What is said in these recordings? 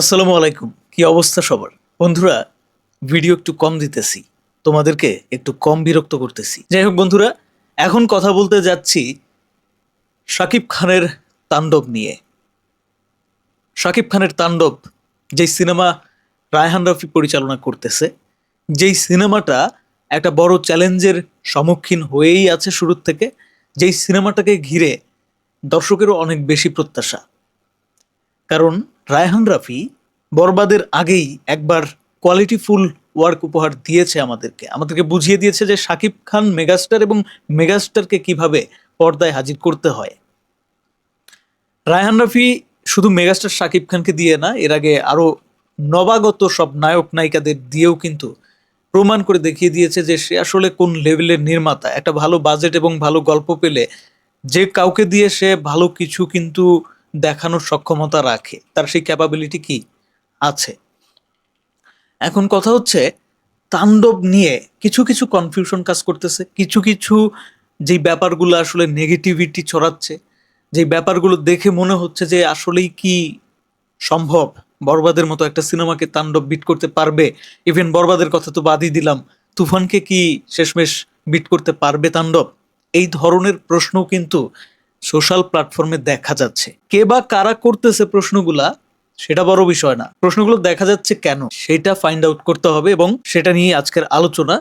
আসসালামু আলাইকুম। কি অবস্থা সবার? বন্ধুরা ভিডিও একটু কম দিতেছি। তোমাদেরকে একটু কম বিরক্ত করতেছি। যাই হোক বন্ধুরা, এখন কথা বলতে যাচ্ছি শাকিব খানের তাণ্ডব নিয়ে। শাকিব খানের তাণ্ডব, যেই সিনেমা রায়হান রফি পরিচালনা করতেছে, যেই সিনেমাটা একটা বড় চ্যালেঞ্জের সম্মুখীন হয়েই আছে শুরুর থেকে, যেই সিনেমাটাকে ঘিরে দর্শকেরও অনেক বেশি প্রত্যাশা। কারণ রায়হান রাফি বরবাদের আগেই একবার কোয়ালিটিফুল ওয়ার্ক উপহার দিয়েছে আমাদেরকে। আমাদেরকে বুঝিয়ে দিয়েছে যে শাকিব খান মেগাস্টার এবং মেগাস্টারকে কীভাবে পর্দায় হাজির করতে হয়। রায়হান রাফি শুধু মেগাস্টার শাকিব খানকে দিয়ে না, এর আগে আরও নবাগত সব নায়ক নায়িকাদের দিয়েও কিন্তু প্রমাণ করে দেখিয়ে দিয়েছে যে সে আসলে কোন লেভেলের নির্মাতা। একটা ভালো বাজেট এবং ভালো গল্প পেলে যে কাউকে দিয়ে সে ভালো কিছু কিন্তু দেখানোর সক্ষমতা রাখে। তার সেই ক্যাপাবিলিটি কি? আছে। এখন কথা হচ্ছে, তাণ্ডব নিয়ে কিছু কিছু কনফিউশন কাজ করতেছে। কিছু কিছু যেই ব্যাপারগুলো আসলে নেগেটিভিটি ছড়াচ্ছে, যেই ব্যাপারগুলো দেখে মনে হচ্ছে যে আসলেই কি সম্ভব? বরবাদের মতো একটা সিনেমাকে তাণ্ডব বিট করতে পারবে? ইভেন বরবাদের কথা তো বাদই দিলাম। তুফানকে কি শেষমেশ বিট করতে পারবে তাণ্ডব? এই ধরনের প্রশ্নও কিন্তু সোশ্যাল প্ল্যাটফর্মে দেখা যাচ্ছে। কে বা কারা করতেছে প্রশ্নগুলা, সেটা বড় বিষয় না। প্রশ্নগুলো দেখা যাচ্ছে কেন, সেটা ফাইন্ড আউট করতে হবে এবং সেটা নিয়ে আজকের আলোচনা।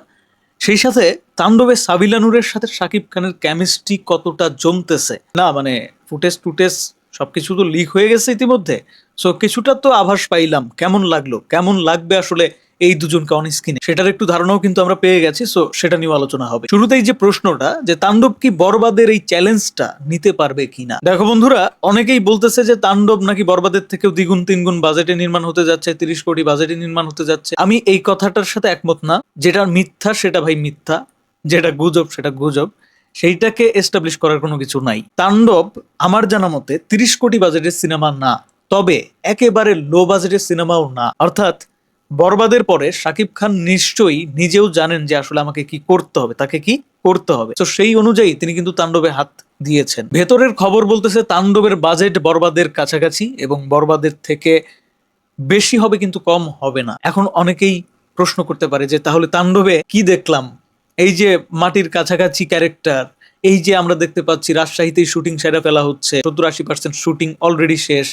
সেই সাথে তাণ্ডবে সাবিলানুরের সাথে শাকিব খানের কেমিস্ট্রি কতটা জমতেছে, না মানে ফুটেজ টুটেজ সবকিছু তো লিক হয়ে গেছে ইতিমধ্যে। সো কিছুটা তো আভাস পাইলাম, কেমন লাগল, কেমন লাগবে আসলে এই দুজনকে অন স্ক্রিনে সেটার একটু ধারণাও কিন্তু আমরা পেয়ে গেছি সো সেটা নিয়ে আলোচনা হবে। শুরুতেই যে প্রশ্নটা, যে তাণ্ডব কি বরবাদের এই চ্যালেঞ্জটা নিতে পারবে কিনা? দেখো বন্ধুরা, অনেকেই বলতেছে যে তাণ্ডব নাকি বরবাদের থেকেও দ্বিগুণ, তিনগুণ বাজেটে নির্মাণ হতে যাচ্ছে, তিরিশ কোটি বাজেটে নির্মাণ হতে যাচ্ছে। আমি এই কথাটার সাথে একমত না। যেটা মিথ্যা, সেটা ভাই মিথ্যা। যেটা গুজব, সেটা গুজব। সেইটাকে এস্টাবলিশ করার কোনো কিছু নাই। তাণ্ডব, আমার জানা মতে, তিরিশ কোটি বাজেটের সিনেমা না। তবে একেবারে লো বাজেটের সিনেমাও না। অর্থাৎ বরবাদের পরে শাকিব খান নিশ্চয়ই নিজেও জানেন যে আসলে আমাকে কি করতে হবে, তাকে কি করতে হবে। তো সেই অনুযায়ী তিনি কিন্তু তাণ্ডবে হাত দিয়েছেন। ভেতরের খবর বলতেছে তাণ্ডবের বাজেট বরবাদের কাছাকাছি এবং বরবাদের থেকে বেশি হবে কিন্তু কম হবে না। এখন অনেকেই প্রশ্ন করতে পারে যে তাহলে তাণ্ডবে কি দেখলাম? এই যে মাটির কাছাকাছি ক্যারেক্টার এই যে আমরা দেখতে পাচ্ছি রাজশাহীতেই শুটিং সেরা ফেলা হচ্ছে, সত্তর আশি পার্সেন্ট শুটিং অলরেডি শেষ,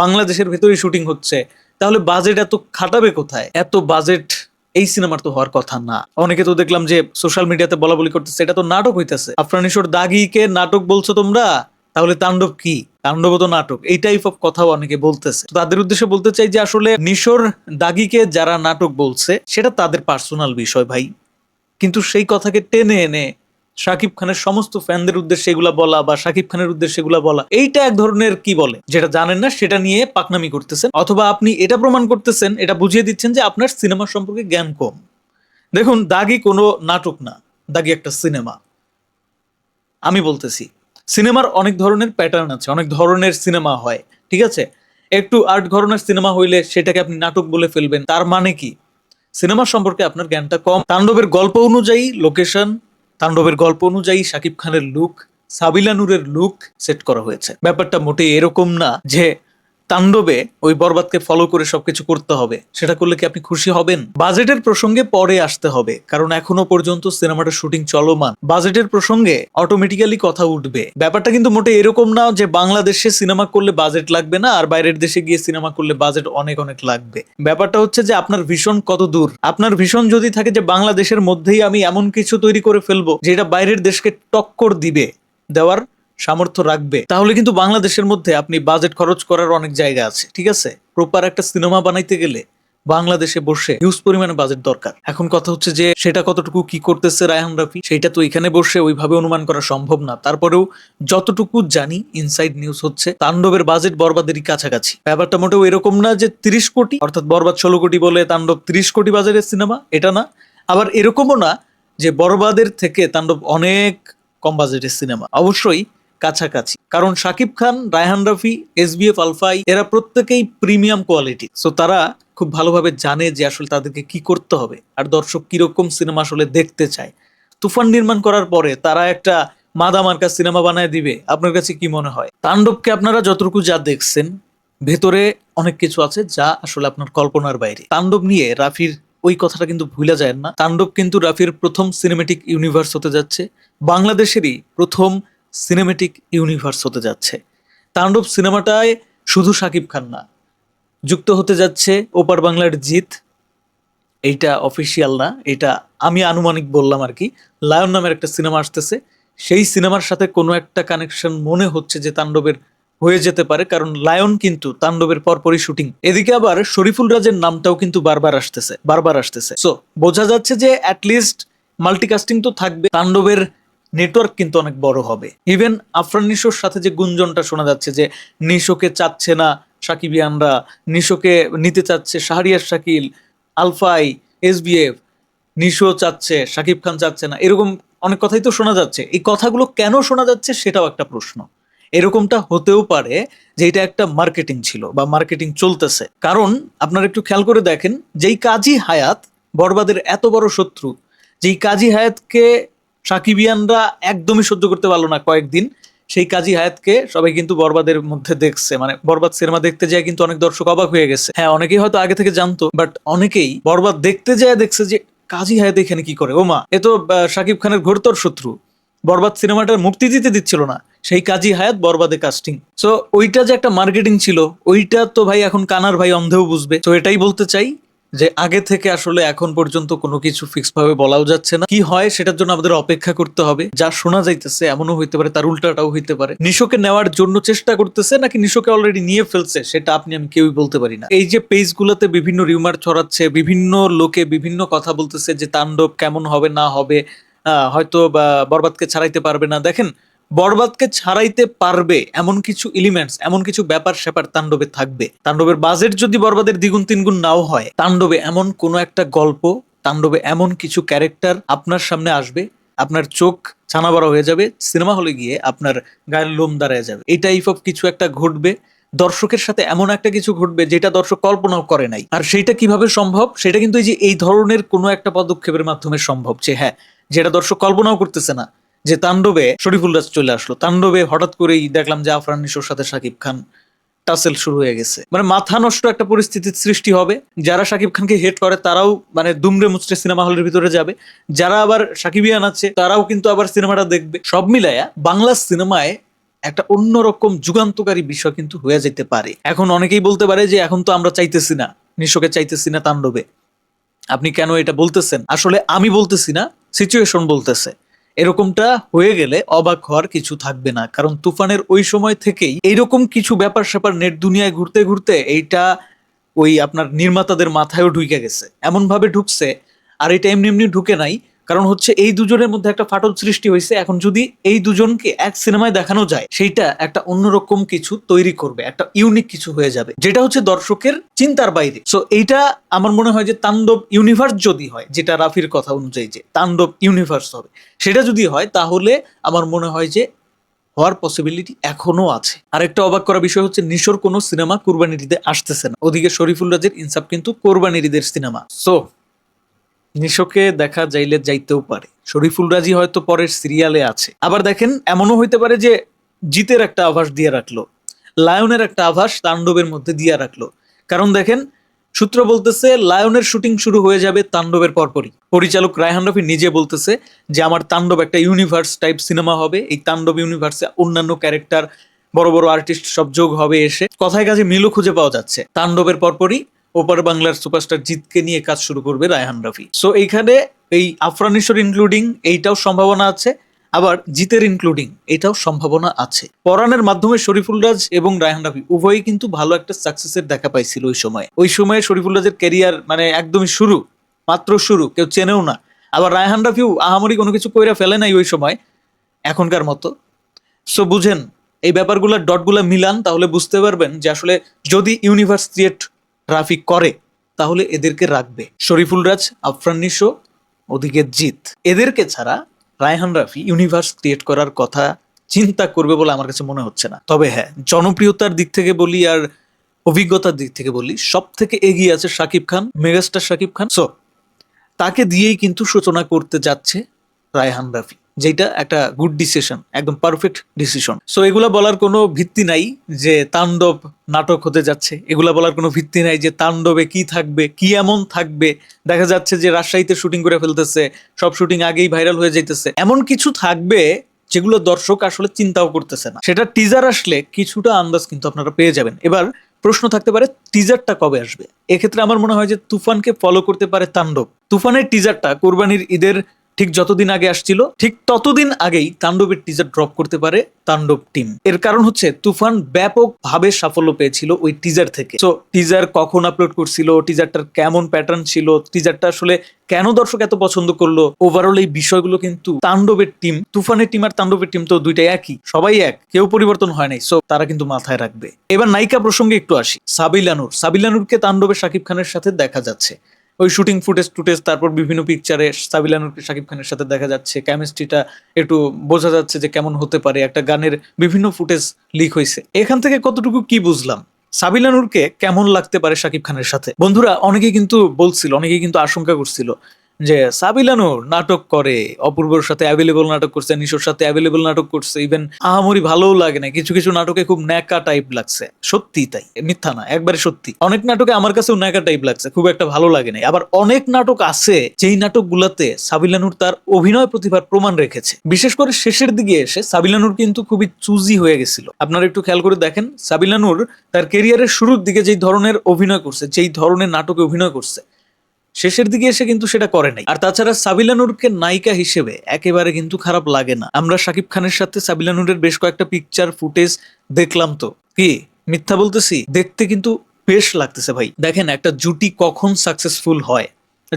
বাংলাদেশের ভেতরেই শুটিং হচ্ছে তাহলে বাজেট এত খাটাবে কোথায়? এত বাজেট এই সিনেমার তো হওয়ার কথা না। অনেকে তো দেখলাম যে সোশ্যাল মিডিয়াতে বলা বলি করতেছে, এটা তো নাটক হইতেছে। আফরানিশোর দাগিকে নাটক বলছো তোমরা? তাহলে তাণ্ডব কি? তাণ্ডব তো নাটক, এই টাইপ অফ কথাও অনেকে বলতেছে। তাদের উদ্দেশ্যে বলতে চাই যে আসলে নিশোর দাগিকে যারা নাটক বলছে, সেটা তাদের পার্সোনাল বিষয় ভাই। কিন্তু সেই কথাকে টেনে এনে শাকিব খানের সমস্ত ফ্যানদের উদ্দেশ্যে এগুলা বলা বা শাকিব খানের উদ্দেশ্যে এগুলা বলা, এইটা এক ধরনের কি বলে? যেটা জানেন না, সেটা নিয়ে পাকনামি করতেছেন। অথবা আপনি এটা প্রমাণ করতেছেন, এটা বুঝিয়ে দিচ্ছেন যে আপনার সিনেমা সম্পর্কে জ্ঞান কম। দেখুন, দাগি কোনো নাটক না, দাগি একটা সিনেমা। আমি বলতেছি, সিনেমার অনেক ধরনের প্যাটার্ন আছে, অনেক ধরনের সিনেমা হয়, ঠিক আছে? একটু আর্ট ধরনের সিনেমা হইলে সেটাকে আপনি নাটক বলে ফেলবেন, তার মানে কি? সিনেমা সম্পর্কে আপনার জ্ঞানটা কম। তাণ্ডবের গল্প অনুযায়ী লোকেশন তাণ্ডবের গল্প অনুযায়ী শাকিব খানের লুক সাবিলা নূরের লুক সেট করা হয়েছে। ব্যাপারটা মোটেই এরকম না যে তাণ্ডবে ওই বরবাদকে ফলো করে সবকিছু করতে হবে। সেটা করলে কি আপনি খুশি হবেন? বাজেটের প্রসঙ্গে পরে আসতে হবে, কারণ এখনও পর্যন্ত সিনেমাটার শুটিং চলমান। বাজেটের প্রসঙ্গে অটোমেটিক্যালি কথা উঠবে। ব্যাপারটা কিন্তু মোটে এরকম না যে বাংলাদেশে সিনেমা করলে বাজেট লাগবে না, আর বাইরের দেশে গিয়ে সিনেমা করলে বাজেট অনেক অনেক লাগবে। ব্যাপারটা হচ্ছে যে আপনার ভীষণ কত দূর। আপনার ভীষণ যদি থাকে যে বাংলাদেশের মধ্যেই আমি এমন কিছু তৈরি করে ফেলব, যেটা বাইরের দেশকে টক্কর দিবে দেওয়ার সামর্থ্য রাখবে, তাহলে কিন্তু বাংলাদেশের মধ্যে আপনি বাজেট খরচ করার অনেক জায়গা আছে, ঠিক আছে? প্রপার একটা সিনেমা বানাইতে গেলে বাংলাদেশে বসে হিউজ পরিমাণে বাজেট দরকার। এখন কথা হচ্ছে যে, সেটা কতটুকু কি করতেছে রায়হান রাফি, সেটা তো এখানে বসে ওইভাবে অনুমান করা সম্ভব না। তারপরেও যতটুকু জানি ইনসাইড নিউজ হচ্ছে, তাণ্ডবের বাজেট বরবাদেরই কাছাকাছি। ব্যাপারটা মোটেও এরকম না যে তিরিশ কোটি, অর্থাৎ বরবাদ ষোলো কোটি বলে তাণ্ডব তিরিশ কোটি বাজারের সিনেমা এটা না। আবার এরকমও না যে বরবাদের থেকে তাণ্ডব অনেক কম বাজেটের সিনেমা অবশ্যই কাছাকাছি। কারণ Shakib Khan, Raihan Rafi S B F Alfai, এরা প্রত্যেকেই প্রিমিয়াম কোয়ালিটি। সো তারা খুব ভালোভাবে জানে যে আসলে তাদেরকে কি করতে হবে। আর দর্শক কীরকম সিনেমা আসলে দেখতে চায়। তুফান নির্মাণ করার পরে তারা একটা মাদা মার্কা সিনেমা বানায় দিবে। আপনার কাছে কি মনে হয়? তাণ্ডবকে আপনারা যতটুকু যা দেখছেন, ভেতরে অনেক কিছু আছে যা আসলে আপনার কল্পনার বাইরে। তাণ্ডব নিয়ে রাফির ওই কথাটা কিন্তু ভুলে যায় না। তাণ্ডব কিন্তু রাফির প্রথম সিনেমেটিক ইউনিভার্স হতে যাচ্ছে। বাংলাদেশেরই প্রথম সিনেমেটিক ইউনিভার্স হতে যাচ্ছে। তাণ্ডব সিনেমাটায় শুধু সাকিব খান না, যুক্ত হতে যাচ্ছে ওপার বাংলার জিত এইটা অফিসিয়াল না, এটা আমি আনুমানিক বললাম আর কি, লায়ন নামের একটা সিনেমা আসতেছে। সেই সিনেমার সাথে কোনো একটা কানেকশন মনে হচ্ছে যে তাণ্ডবের হয়ে যেতে পারে, কারণ লায়ন কিন্তু তাণ্ডবের পরপরই শুটিং এদিকে আবার শরীফুল রাজের নামটাও কিন্তু বারবার আসতেছে বারবার আসতেছে। সো বোঝা যাচ্ছে যে অ্যাটলিস্ট মাল্টিকাস্টিং তো থাকবে, তাণ্ডবের নেটওয়ার্ক কিন্তু অনেক বড় হবে। ইভেন আফরান নিশোর সাথে যে গুঞ্জনটা শোনা যাচ্ছে যে নিশোকে চাচ্ছে না সাকিবিয়ানরা নিশোকে নিতে চাচ্ছে শাহরিয়ার শাকিল, আলফাই, এসবিএফ নিশো চাচ্ছে শাকিব খান চাচ্ছে না, এরকম অনেক কথাই তো শোনা যাচ্ছে। এই কথাগুলো কেন শোনা যাচ্ছে সেটাও একটা প্রশ্ন। এরকমটা হতেও পারে যে এটা একটা মার্কেটিং ছিল বা মার্কেটিং চলতেছে। কারণ আপনারা একটু খেয়াল করে দেখেন, যেই কাজী হায়াত বরবাদের এত বড় শত্রু, যেই কাজী হায়াতকে সাকিবিয়ানরা একদমই সহ্য করতে পারল না কয়েকদিন। সেই কাজী হায়াতকে সবাই কিন্তু বরবাদের মধ্যে দেখছে মানে বরবাদ সিনেমা দেখতে যায় কিন্তু অনেক দর্শক অবাক হয়ে গেছে। হ্যাঁ অনেকেই হয়তো আগে থেকে জানতো, বাট অনেকেই বরবাদ দেখতে যায় দেখছে যে কাজী হায়াত এখানে কি করে? ওমা, এ তো শাকিব খানের ঘোরতর শত্রু। বরবাদ সিনেমাটার মুক্তি দিতে দিচ্ছিল না। সেই কাজী হায়াত বরবাদে কাস্টিং সো ওইটা যে একটা মার্কেটিং ছিল, ওইটা তো ভাই এখন কানার ভাই অন্ধেও বুঝবে। তো এটাই বলতে চাই যে আগে থেকে আসলে এখন পর্যন্ত কোনো কিছু ফিক্স ভাবে বলাও যাচ্ছে না। কি হয় সেটার জন্য আমাদের অপেক্ষা করতে হবে। যা শোনা যাইতেছে এমনও হইতে পারে, তার উল্টাটাও হইতে পারে। নিশোকে নেওয়ার জন্য চেষ্টা করতেছে নাকি নিশোকে অলরেডি নিয়ে ফেলছে, সেটা আপনি আমি কেউই বলতে পারি না। এই যে পেজগুলোতে বিভিন্ন রিউমার ছড়াচ্ছে, বিভিন্ন লোকে বিভিন্ন কথা বলতেছে যে তাণ্ডব কেমন হবে, না হবে হয়তো বা বরবাদকে ছাড়াইতে পারবে না। দেখেন বরবাদকে ছাড়াইতে পারবে এমন কিছু এলিমেন্টস এমন কিছু ব্যাপার স্যাপার তাণ্ডবে থাকবে। তাণ্ডবের বাজেট যদি বরবাদের দ্বিগুণ তিনগুণ নাও হয়, তাণ্ডবে এমন কোনো একটা গল্প, তাণ্ডবে এমন কিছু ক্যারেক্টার আপনার সামনে আসবে, আপনার চোখ ছানা হয়ে যাবে সিনেমা হলে গিয়ে আপনার গায়ের লোম দাঁড়ায় যাবে। এই টাইপ অফ কিছু একটা ঘটবে, দর্শকের সাথে এমন একটা কিছু ঘটবে যেটা দর্শক কল্পনাও করে নাই। আর সেইটা কীভাবে সম্ভব? সেটা কিন্তু এই যে এই ধরনের কোনো একটা পদক্ষেপের মাধ্যমে সম্ভব যে হ্যাঁ যেটা দর্শক কল্পনাও করতেছে না যে তাণ্ডবে শরীফুল রাজ চলে আসলো। তাণ্ডবে হঠাৎ করেই দেখলাম যে আফরান নিশোর সাথে শাকিব খান টাসেল শুরু হয়ে গেছে। মানে মাথা নষ্ট একটা পরিস্থিতির সৃষ্টি হবে। যারা শাকিব খানকে হেট করে, তারাও মানে দুমড়ে মুচড়ে সিনেমা হলের ভিতরে যাবে। যারা আবার সাকিবিয়ান আছে, তারাও কিন্তু আবার সিনেমাটা দেখবে। সব মিলায়া বাংলা সিনেমায় একটা অন্যরকম যুগান্তকারী বিষয় কিন্তু হয়ে যেতে পারে। এখন অনেকেই বলতে পারে যে এখন তো আমরা চাইতেছি না, নিশোকে চাইতেছি না তাণ্ডবে। আপনি কেন এটা বলতেছেন? আসলে আমি বলতেছি না সিচুয়েশন বলতেছে। এরকমটা হয়ে গেলে অবাক হওয়ার কিছু থাকবে না। কারণ তুফানের ওই সময় থেকেই এইরকম কিছু ব্যাপার স্যাপার নেট দুনিয়ায় ঘুরতে ঘুরতে এইটা ওই আপনার নির্মাতাদের মাথায়ও ঢুকে গেছে। এমন ভাবে ঢুকছে, আর এটা এমনি এমনি ঢুকে নাই। কারণ হচ্ছে এই দুজনের মধ্যে একটা ফাটল সৃষ্টি হয়েছে। এখন যদি এই দুজনকে এক সিনেমায় দেখানো যায়, সেইটা একটা অন্যরকম কিছু তৈরি করবে, একটা ইউনিক কিছু হয়ে যাবে। যেটা হচ্ছে দর্শকের চিন্তার বাইরে। সো এইটা আমার মনে হয় যে তাণ্ডব ইউনিভার্স যদি হয়, যেটা রাফির কথা অনুযায়ী যে তাণ্ডব ইউনিভার্স হবে, সেটা যদি হয়, তাহলে আমার মনে হয় যে হওয়ার পসিবিলিটি এখনও আছে। আরেকটা অবাক করা বিষয় হচ্ছে, নিশোর কোনো সিনেমা কুরবানির ঈদে আসতেছে না। ওদিকে শরীফুল রাজের ইনসাফ কিন্তু কোরবানির ঈদের সিনেমা। সো নিশোকে দেখা যাইলে যাইতেও পারে। শরীফুল রাজি হয়তো পরের সিরিয়ালে আছে। আবার দেখেন, এমনও হইতে পারে যে জিতের একটা আভাস দিয়ে রাখল। লায়নের একটা আভাস তাণ্ডবের মধ্যে দিয়ে রাখল। কারণ দেখেন, সূত্র বলতেছে, লায়নের শুটিং শুরু হয়ে যাবে তাণ্ডবের পরপরই। পরিচালক রায়হান রফি নিজে বলতেছে যে, আমার তাণ্ডব একটা ইউনিভার্স টাইপ সিনেমা হবে। এই তাণ্ডব ইউনিভার্সে অন্যান্য ক্যারেক্টার, বড় বড় আর্টিস্ট সব যোগ হবে এসে। কথায় কাজে মিলও খুঁজে পাওয়া যাচ্ছে। তাণ্ডবের পরপরই ওপার বাংলার সুপারস্টার জিতকে নিয়ে কাজ শুরু করবে রায়হান রফি। সো এইখানে এই আফরানিশ্বর ইনক্লুডিং এইটাও সম্ভাবনা আছে। আবার জিতের ইনক্লুডিং এটাও সম্ভাবনা আছে। পরাণের মাধ্যমে শরীফুল রাজ এবং রায়হান রাফি উভয়ই কিন্তু ভালো একটা সাকসেসের দেখা পাইছিল ওই সময়। ওই সময়ে শরীফুল রাজের ক্যারিয়ার মানে একদমই শুরু, মাত্র শুরু, কেউ চেনেও না। আবার রায়হান রাফিও আহামরি কোনো কিছু কইরা ফেলে নাই ওই সময়, এখনকার মতো। সো বুঝেন, এই ব্যাপারগুলো ডটগুলো মিলান, তাহলে বুঝতে পারবেন যে আসলে যদি ইউনিভার্স ক্রিয়েট রাফি করে, তাহলে এদেরকে রাখবে। শরীফুল রাজ, আফরান নিশো, ওদিকে জিত এদেরকে ছাড়া রায়হান রাফি ইউনিভার্স ক্রিয়েট করার কথা চিন্তা করবে বলে আমার কাছে মনে হচ্ছে না। তবে হ্যাঁ জনপ্রিয়তার দিক থেকে বলি আর অভিজ্ঞতার দিক থেকে বলি সব থেকে এগিয়ে আছে শাকিব খান, মেগাস্টার শাকিব খান। সো তাকে দিয়েই কিন্তু সূচনা করতে যাচ্ছে রায়হান রাফি। যেটা একটা গুড ডিসিশন একদম পারফেক্ট ডিসিশন সো এগুলা বলার কোনো ভিত্তি নাই যে তাণ্ডব নাটক হতে যাচ্ছে। এগুলা বলার কোনো ভিত্তি নাই যে তাণ্ডবে কি থাকবে, কি এমন থাকবে। দেখা যাচ্ছে যে রাজশাহীতে শুটিং করে ফেলতেছে, সব শুটিং আগেই ভাইরাল হয়ে যাইতেছে। এমন কিছু থাকবে যেগুলো দর্শক আসলে চিন্তাও করতেছে না। সেটা টিজার আসলে কিছুটা আন্দাজ কিন্তু আপনারা পেয়ে যাবেন। এবার প্রশ্ন থাকতে পারে টিজারটা কবে আসবে? এক্ষেত্রে আমার মনে হয় যে তুফানকে ফলো করতে পারে তাণ্ডব। তুফানের টিজারটা কোরবানির ঈদের ঠিক যতদিন আগে আসছিল, ঠিক ততদিন আগেই তাণ্ডবের টিজার ড্রপ করতে পারে তাণ্ডব টিম এর কারণ হচ্ছে, তুফান ব্যাপকভাবে সাফল্য পেয়েছিল ওই টিজার থেকে। তো টিজার কখন আপলোড করছিল টিজারটার কেমন প্যাটার্ন ছিল টিজারটা আসলে কেন দর্শক এত পছন্দ করল? ওভারঅল এই বিষয়গুলো কিন্তু তাণ্ডবের টিম তুফানের টিম আর তাণ্ডবের টিম তো দুইটাই একই, সবাই এক, কেউ পরিবর্তন হয় নাই। সো তারা কিন্তু মাথায় রাখবে। এবার নায়িকা প্রসঙ্গে একটু আসি সাবিলানুর সাবিলানুরকে তাণ্ডবের শাকিব খানের সাথে দেখা যাচ্ছে। ওই শুটিং ফুটেজ টুটেজ তারপর বিভিন্ন পিকচারে সাবিলানুরকে শাকিব খানের সাথে দেখা যাচ্ছে। কেমিস্ট্রিটা একটু বোঝা যাচ্ছে যে কেমন হতে পারে। একটা গানের বিভিন্ন ফুটেজ লিক হয়েছে। এখান থেকে কতটুকু কি বুঝলাম? সাবিলানুরকে কেমন লাগতে পারে শাকিব খানের সাথে? বন্ধুরা অনেকে কিন্তু বলছিল অনেকে কিন্তু আশঙ্কা করছিল যে সাবিলানুর নাটক করে, অপূর্বর সাথে অ্যাভেলেবল নাটক করছে, নিশোর সাথে অ্যাভেলেবল নাটক করছে ইভেন আহামরি ভালোও লাগে না, কিছু কিছু নাটকে খুব ন্যাকা টাইপ লাগছে সত্যি তাই, মিথ্যা না, একবারে সত্যি। অনেক নাটকে আমার কাছেও ন্যাকা টাইপ লাগছে, খুব একটা ভালো লাগে না, আবার অনেক নাটক আছে যেই নাটকগুলোতে সাবিলানুর তার অভিনয় প্রতিভার প্রমাণ রেখেছে। বিশেষ করে শেষের দিকে এসে সাবিলানুর কিন্তু খুবই চুজি হয়ে গেছিল। আপনারা একটু খেয়াল করে দেখেন, সাবিলানুর তার কেরিয়ারের শুরুর দিকে যেই ধরনের অভিনয় করছে, যেই ধরনের নাটকে অভিনয় করছে শেষের দিকে এসে কিন্তু সেটা করে নাই। আর তাছাড়া সাবিলানুরকে নায়িকা হিসেবে একেবারে কিন্তু খারাপ লাগে না। আমরা শাকিব খানের সাথে সাবিলানুরের বেশ কয়েকটা পিকচার ফুটেজ দেখলাম তো। কি? মিথ্যা বলতেছি? দেখতে কিন্তু বেশ লাগতেছে ভাই। দেখেন, একটা জুটি কখন সাকসেসফুল হয়।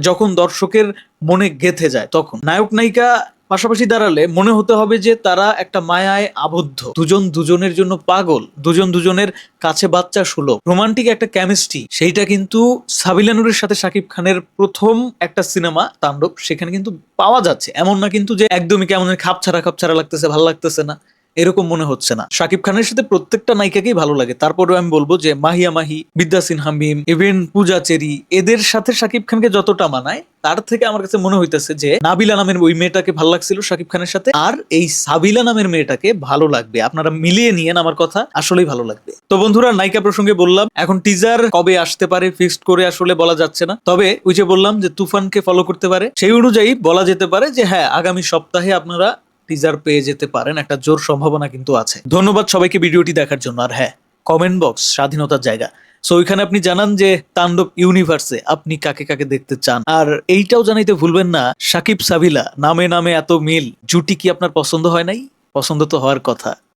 যখন দর্শকের মনে গেথে যায়, তখন। নায়ক নায়িকা পাশাপাশি দাঁড়ালে মনে হতে হবে যে তারা একটা মায়ায় আবদ্ধ। দুজন দুজনের জন্য পাগল, দুজন দুজনের কাছে বাচ্চা সুলভ। রোমান্টিক একটা কেমিস্ট্রি সেইটা কিন্তু সাবিলানুরের সাথে শাকিব খানের প্রথম একটা সিনেমা তাণ্ডব, সেখানে কিন্তু পাওয়া যাচ্ছে। এমন না কিন্তু যে একদমই কেমন খাপ ছাড়া খাপ ছাড়া লাগতেছে, ভালো লাগতেছে না। এরকম মনে হচ্ছে না। শাকিব খানের সাথে প্রত্যেকটা নায়িকাকেই ভালো লাগে। তারপরেও আমি বলব যে মাহিয়া মাহি, বিদ্যা সিনহা মিম, ইভেন পূজা চেরি, এদের সাথে শাকিব খানকে যতটা মানায়, তার থেকে আমার কাছে মনে হইতেছে যে নাবিলা নামের ওই মেয়েটাকে ভালো লাগছিল শাকিব খানের সাথে, আর এই সাবিলা নামের মেয়েটাকে ভালো লাগবে। আপনারা মিলিয়ে নিয়েন আমার কথা, আসলেই ভালো লাগবে। তো বন্ধুরা, নায়িকা প্রসঙ্গে বললাম, এখন টিজার কবে আসতে পারে ফিক্সড করে আসলে বলা যাচ্ছে না। তবে ওই যে বললাম যে তুফানকে ফলো করতে পারে, সেই অনুযায়ী বলা যেতে পারে যে হ্যাঁ আগামী সপ্তাহে আপনারা টিজার পেয়ে যেতে পারেন, একটা জোর সম্ভাবনা কিন্তু আছে। ধন্যবাদ সবাইকে ভিডিওটি দেখার জন্য। আর হ্যাঁ কমেন্ট বক্স স্বাধীনতার জায়গা। সো ওইখানে আপনি জানান যে তাণ্ডব ইউনিভার্সে আপনি কাকে কাকে দেখতে চান। আর এইটাও জানাইতে ভুলবেন না, সাকিব সাবিলা, নামে নামে এত মিল, জুটি কি আপনার পছন্দ হয় নাই? পছন্দ তো হওয়ার কথা।